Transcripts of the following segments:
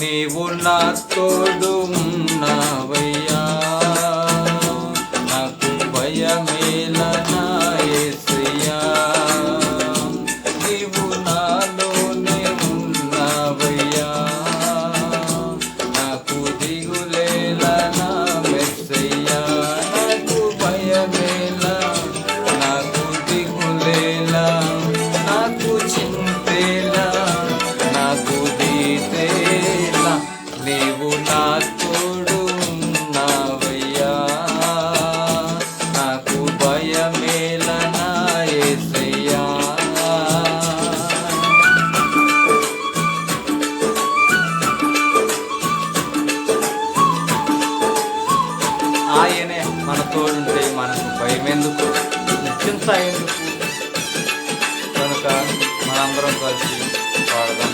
నీవు నా తోడు ఆయనే మన మనకు భయం ఎందుకు నిశ్చింత ఎందుకు? కనుక మనందరం కలిసి పాడదాం.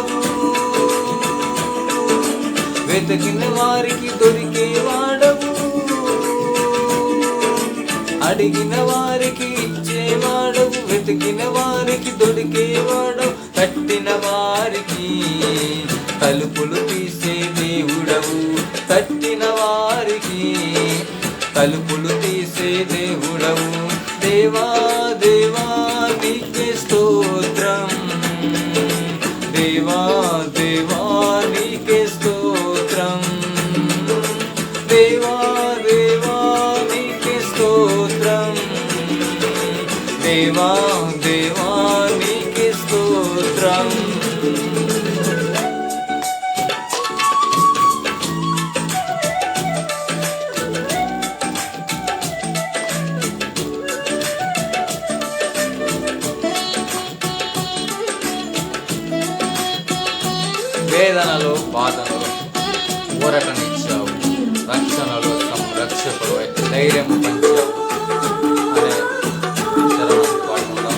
వెతికిన వారికి దొరికేవాడవు. అడిగిన వారికి ఇచ్చేవాడవు. వెతికిన వారికి దొరికేవాడవు. కట్టిన వారికి తలుపులు తీసే దేవుడవు. కట్టిన వారికి తలుపులు తీసే దేవుడవు. దేవా స్తోత్రం. దేవా దేవా నీకే స్తోత్రం. దేవా దేవా నీకే స్తోత్రం. వేదనలో బాధలో ఊరటనిచ్చావు రక్షణలో సంరక్షకుడు ధైర్యం పంచావు. అనే చరణం పాడుకుందాం.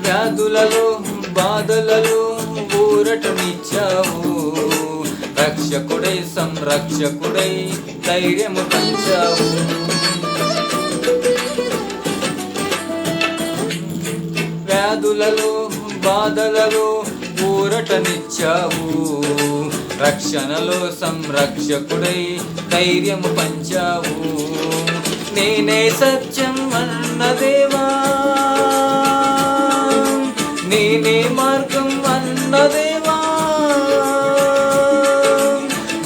వ్యాధులలో బాధలలో ఊరటనిచ్చావు. రక్షకుడై సంరక్షకుడై ధైర్యము పంచావు. వ్యాధులలో బాధలలో ఊరటనిచ్చావు. రక్షణలో సంరక్షకుడై ధైర్యము పంచావు. నేనే సత్యం అన్న దేవా. నేనే మార్గం అన్న దేవా.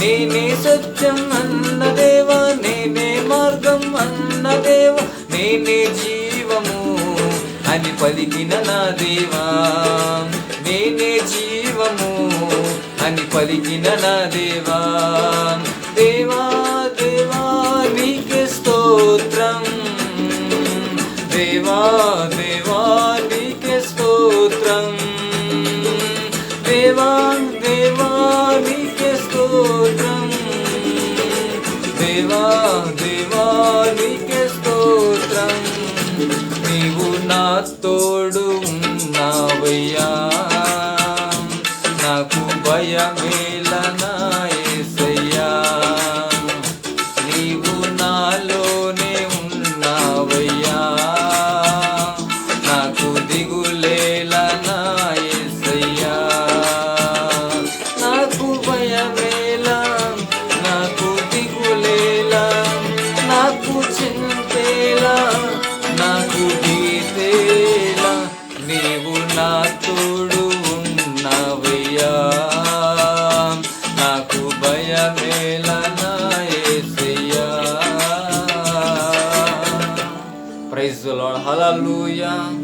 నేనే సత్యం అన్న దేవా. నేనే మార్గం అన్న దేవా. నేనే అని పలికిన నా దేవా. నేనే జీవము అని పలికిన నా దేవా. దేవా దేవా నీకే స్తోత్రం. దేవా తోడు ఉన్నావయ్యా. నాకు భయమేల నా నీవు నాలోనే ఉన్నావయ్యా. నాకు దిగులేల నా నాకు భయమేలా నాకు దిగులేలా నాకు చింతేలా నాకు Hallelujah.